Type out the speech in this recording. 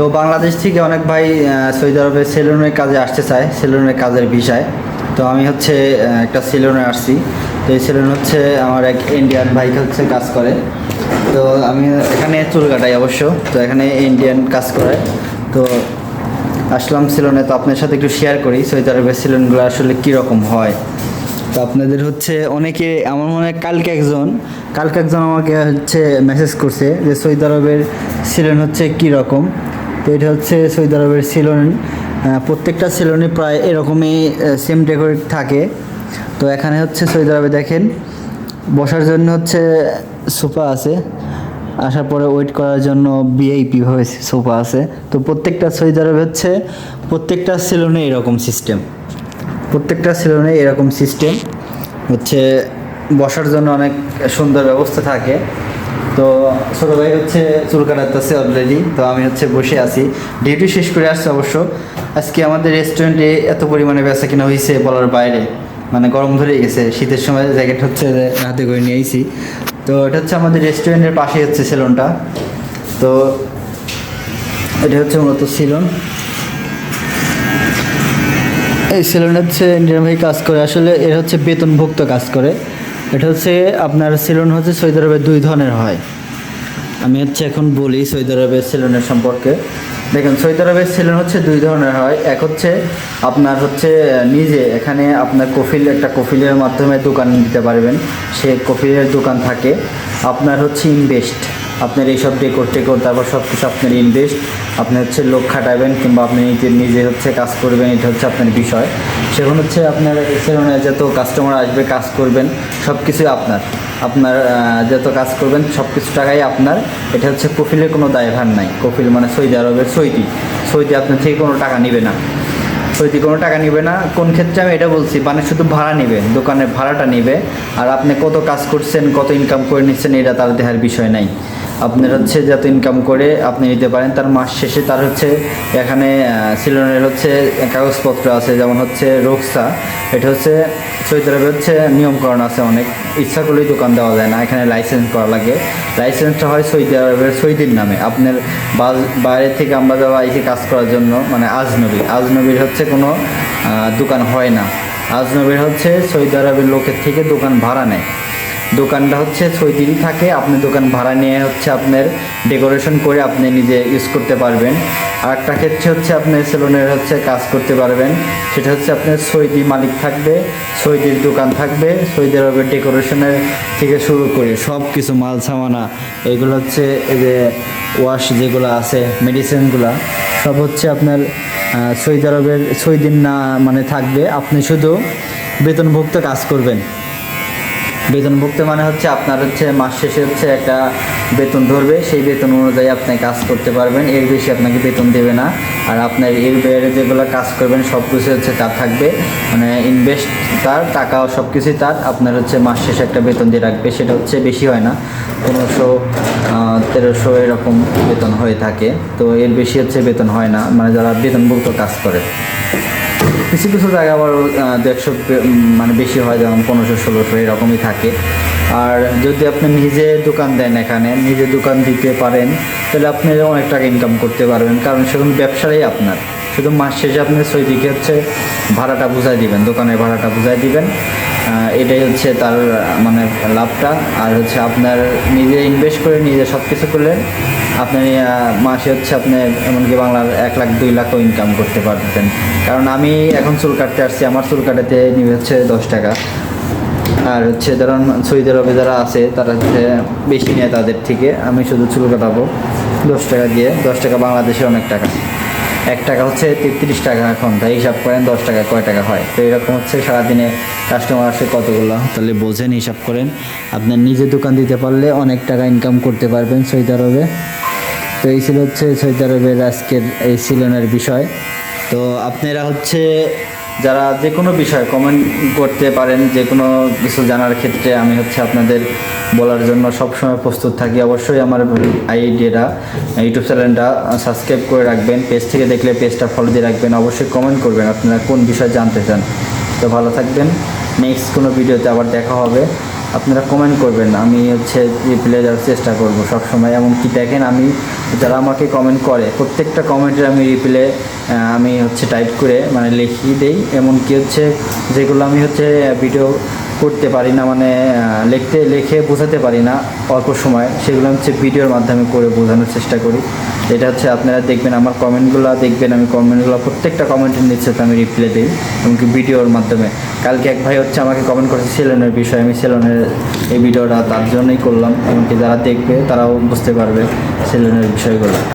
তো বাংলাদেশ থেকে অনেক ভাই সৌদি আরবে সেলুনের কাজে আসতে চায়, সেলুনের কাজের বিষয়। তো আমি হচ্ছে একটা সেলুনে আসছি। তো এই সেলুন হচ্ছে আমার এক ইন্ডিয়ান ভাই হচ্ছে কাজ করে। তো আমি এখানে চুল কাটাই অবশ্য, তো এখানে ইন্ডিয়ান কাজ করে। তো আসলাম সেলুনে, তো আপনার সাথে একটু শেয়ার করি, সৌদি আরবের সেলুনগুলো আসলে কীরকম হয়। তো আপনাদের হচ্ছে, অনেকে, আমার মনে হয় কালকে একজন কালকে একজন আমাকে হচ্ছে মেসেজ করছে যে সৌদি আরবের সেলুন হচ্ছে কী রকম তো এটা হচ্ছে সৌদি আরবের সেলুন। প্রত্যেকটা সেলুনে প্রায় এরকমই সেম ডেকোরেট থাকে। তো এখানে হচ্ছে সৌদি আরবে দেখেন, বসার জন্য হচ্ছে সোফা আছে। আসার পরে ওয়েট করার জন্য ভিআইপি ভাবে সোফা আছে। তো প্রত্যেকটা সৌদি আরবে হচ্ছে, প্রত্যেকটা সেলুনে এরকম সিস্টেম প্রত্যেকটা সেলুনে এরকম সিস্টেম হচ্ছে বসার জন্য অনেক সুন্দর ব্যবস্থা থাকে। তো ছোটো ভাই হচ্ছে চুল কাটাতেছে অলরেডি তো আমি হচ্ছে বসে আছি। ডিউটি শেষ করে আসছে অবশ্য। আজকে আমাদের রেস্টুরেন্টে এত পরিমাণে বেচা কিনা হয়েছে বলার বাইরে। মানে গরম ধরে গেছে, শীতের সময় জ্যাকেট হচ্ছে হাতে করে নিয়ে আইছি। তো এটা হচ্ছে আমাদের রেস্টুরেন্টের পাশেই হচ্ছে সেলুনটা তো এটা হচ্ছে মূলত সেলুন এই সেলুনে হচ্ছে ইন্ডিয়ান ভাই কাজ করে। আসলে এর হচ্ছে বেতনভুক্ত কাজ করে। এটা হচ্ছে আপনার সেলুন হচ্ছে সৌদি আরবে দুই ধরনের হয়। আমি হচ্ছে এখন বলি সৌদি আরবের সেলুনের সম্পর্কে। দেখেন, সৌদি আরবের সেলুন হচ্ছে দুই ধরনের হয়। এক হচ্ছে আপনার হচ্ছে নিজে এখানে আপনার কফিল, একটা কফিলের মাধ্যমে দোকান দিতে পারবেন। সে কফিলের দোকান থাকে। আপনার হচ্ছে ইনভেস্ট। আপনার এইসব ডেকোর টেকোর, তারপর সব কিছু আপনার ইনভেস্ট আপনি হচ্ছে লোক খাটাবেন কিংবা আপনি নিজে নিজে হচ্ছে কাজ করবেন, এটা হচ্ছে আপনার বিষয়। সেখন হচ্ছে আপনার সেলুনে যত কাস্টমার আসবে, কাজ করবেন সব কিছুই আপনার আপনার যত কাজ করবেন সব কিছু টাকাই আপনার। এটা হচ্ছে কফিলের কোনো দায়ভার নাই। কফিল মানে সৌদি আরবের সৌদি। সৌদি আপনার থেকে কোনো টাকা নেবে না। সৌদি কোনো টাকা নিবে না। কোন ক্ষেত্রে আমি এটা বলছি মানে শুধু ভাড়া নিবে, দোকানের ভাড়াটা নেবে। আর আপনি কত কাজ করছেন, কত ইনকাম করে নিচ্ছেন, এটা তার দেহার বিষয় নাই। আপনার হচ্ছে যত ইনকাম করে আপনি নিতে পারেন, তার মাস শেষে তার হচ্ছে এখানে সিলনের হচ্ছে কাগজপত্র আছে, যেমন হচ্ছে রোকসা, এটা হচ্ছে সৌদি হচ্ছে নিয়মকরণ আছে অনেক। ইচ্ছা করলেই দোকান দেওয়া যায় না, এখানে লাইসেন্স করা লাগে। লাইসেন্সটা হয় সৌদি আরবের সৌদির নামে। আপনার বাইরে থেকে আমরা যাওয়া এসে কাজ করার জন্য মানে আজনবী। আজনবীর হচ্ছে কোনো দোকান হয় না। আজনবীর হচ্ছে সৌদি আরবের লোকের থেকে দোকান ভাড়া নেয়। দোকানটা হচ্ছে সৌদিরই থাকে। আপনি দোকান ভাড়া নিয়ে হচ্ছে আপনার ডেকোরেশন করে আপনি নিজে ইউজ করতে পারবেন। আর একটা ক্ষেত্রে হচ্ছে আপনি সেলুনের হচ্ছে কাজ করতে পারবেন। সেটা হচ্ছে আপনার সৈদি মালিক থাকবে সৈদির দোকান থাকবে সৌদি আরবের ডেকোরেশনের থেকে শুরু করে সব কিছু মাল সামানা, এগুলো হচ্ছে এই যে ওয়াশ যেগুলো আছে মেডিসিনগুলো সব হচ্ছে আপনার সৌদি আরবের সৌদির না মানে থাকবে। আপনি শুধু বেতনভুক্ত কাজ করবেন। বেতনভুক্ত মানে হচ্ছে আপনার হচ্ছে মাস শেষে হচ্ছে একটা বেতন ধরবে, সেই বেতন অনুযায়ী আপনি কাজ করতে পারবেন, এর বেশি আপনাকে বেতন দেবে না। আর আপনার এর বাইরে যেগুলো কাজ করবেন, সব কিছু হচ্ছে তার থাকবে। মানে ইনভেস্ট তার, টাকা সব কিছুই তার, আপনার হচ্ছে মাস শেষে একটা বেতন দিয়ে রাখবে, সেটা হচ্ছে বেশি হয় না। পনেরোশো তেরোশো এরকম বেতন হয়ে থাকে, তো এর বেশি হচ্ছে বেতন হয় না মানে যারা বেতনভুক্ত কাজ করে। কিছু কিছু জায়গা আবার দেড়শো মানে বেশি হয়, যেমন পনেরোশো, ষোলোশো, এরকমই থাকে। আর যদি আপনি নিজে দোকান দেন এখানে, নিজে দোকান দিতে পারেন, তাহলে আপনি অনেক টাকা ইনকাম করতে পারবেন, কারণ সেরকম ব্যবসাটাই আপনার। শুধু মাস শেষে আপনি সৈদিকে হচ্ছে ভাড়াটা বুঝাই দিবেন, দোকানের ভাড়াটা বুঝাই দিবেন। এটাই হচ্ছে তার মানে লাভটা। আর হচ্ছে আপনার নিজে ইনভেস্ট করে নিজে সব কিছু করলেন আপনি মাসে হচ্ছে আপনি এমনকি বাংলার এক লাখ, দুই লাখও ইনকাম করতে পারতেন কারণ আমি এখন চুল কাটতে আসছি, আমার চুল কাটাতে নিবে হচ্ছে দশ টাকা। আর হচ্ছে ধরুন সৌদি আরবে যারা আছে, তারা হচ্ছে বেশি নেয় তাদের থেকে। আমি শুধু চুল কাটাবো, দশ টাকা দিয়ে। দশ টাকা বাংলাদেশে অনেক টাকা। এক টাকা হচ্ছে তেত্রিশ টাকা এখন, তাই হিসাব করেন দশ টাকা কয় টাকা হয়? তো এরকম হচ্ছে সারাদিনে কাস্টমার আসে কতগুলো? তাহলে বোঝেন, হিসাব করেন। আপনার নিজে দোকান দিতে পারলে অনেক টাকা ইনকাম করতে পারবেন সৌদি আরবে তো এই ছিল হচ্ছে সৌদি আরবের আজকের এই সিলনের বিষয়। তো আপনারা হচ্ছে যারা যে কোনো বিষয়ে কমেন্ট করতে পারেন, যে কোনো কিছু জানার ক্ষেত্রে আমি হচ্ছে আপনাদের বলার জন্য সবসময় প্রস্তুত থাকি। অবশ্যই আমার আইডিয়াটা ইউটিউব চ্যানেলটা সাবস্ক্রাইব করে রাখবেন। পেজ থেকে দেখলে পেজটা ফলো দিয়ে রাখবেন। অবশ্যই কমেন্ট করবেন আপনারা কোন বিষয় জানতে চান। তো ভালো থাকবেন। নেক্সট কোনো ভিডিওতে আবার দেখা হবে। আপনারা কমেন্ট করবেন। আমি হচ্ছে রিপ্লাই দেওয়ার চেষ্টা করব সবসময়। এমনকি দেখেন আমি যারা আমাকে কমেন্ট করে, প্রত্যেকটা কমেন্টের আমি রিপ্লে আমি হচ্ছে টাইপ করে মানে লিখিয়ে দেই। এমনকি হচ্ছে যেগুলো আমি হচ্ছে ভিডিও করতে পারি না মানে লিখতে, লিখে বোঝাতে পারি না অল্প সময়, সেগুলো হচ্ছে ভিডিওর মাধ্যমে করে বোঝানোর চেষ্টা করি। এটা হচ্ছে আপনারা দেখবেন, আমার কমেন্টগুলো দেখবেন, আমি কমেন্টগুলো প্রত্যেকটা কমেন্টের নিচে আমি রিপ্লাই দিই, এমনকি ভিডিওর মাধ্যমে। কালকে এক ভাই হচ্ছে আমাকে কমেন্ট করেছে সেলনের বিষয়ে। আমি সেলনের এই ভিডিওটা তার জন্যই করলাম। এমনকি যারা দেখবে তারাও বুঝতে পারবে সেলনের বিষয়গুলো।